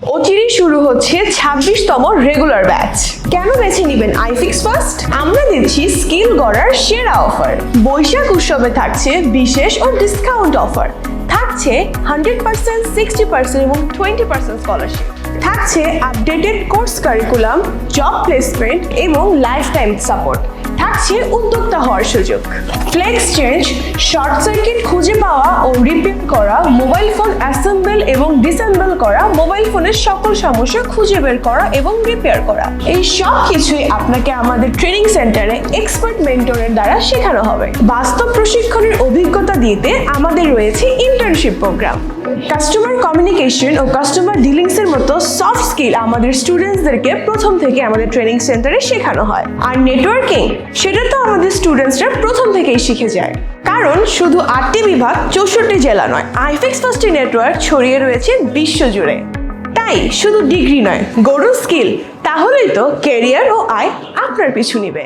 অচিরে শুরু হচ্ছে ছাব্বিশতম রেগুলার ব্যাচ কেন বেছে নেবেন আইফিক্স ফার্স্ট আমরা দিচ্ছি স্কিল গড়ার সেরা অফার বৈশাখ উৎসবে থাকছে বিশেষ ও ডিসকাউন্ট অফার থাকছে হান্ড্রেড পার্সেন্ট সিক্সটি পার্সেন্ট এবং টোয়েন্টি পার্সেন্ট স্কলারশিপ থাকছে updated course curriculum job placement এবং লাইফ টাইম সাপোর্ট থাকছে উদ্যোক্তা হওয়ার সুযোগ। ফ্লেক্স চেঞ্জ শর্ট সার্কিট খুঁজে পাওয়া ও রিপেয়ার করা মোবাইল ফোন অ্যাসেম্বল এবং ডিসেম্বল করা মোবাইল ফোনের সকল সমস্যা খুঁজে বের করা এবং রিপেয়ার করা। এই সব কিছুই আপনাকে আমাদের ট্রেনিং সেন্টারে এক্সপার্ট মেন্টরের দ্বারা শেখানো হবে। বাস্তব প্রশিক্ষণের অভিজ্ঞতা দিতে আমাদের রয়েছে ইন্টার্নশিপ প্রোগ্রাম কাস্টমার কমিউনিকেশন ও কাস্টমার ডিলিংসের মতো স্কিল আমাদের স্টুডেন্টসদেরকে প্রথম থেকে আমাদের ট্রেনিং সেন্টারে শেখানো হয়। আর নেটওয়ার্কিং সেটা তো আমাদের স্টুডেন্টসরা প্রথম থেকেই শিখে যায়। কারণ শুধু আটটি বিভাগ, চৌষট্টি জেলা নয়, আইফিক্স ফার্স্টি নেটওয়ার্ক ছড়িয়ে রয়েছে বিশ্বজুড়ে। তাই শুধু ডিগ্রি নয়, গরুর স্কিল তাহলেই তো কেরিয়ার ও আয় আপনার পিছু নিবে।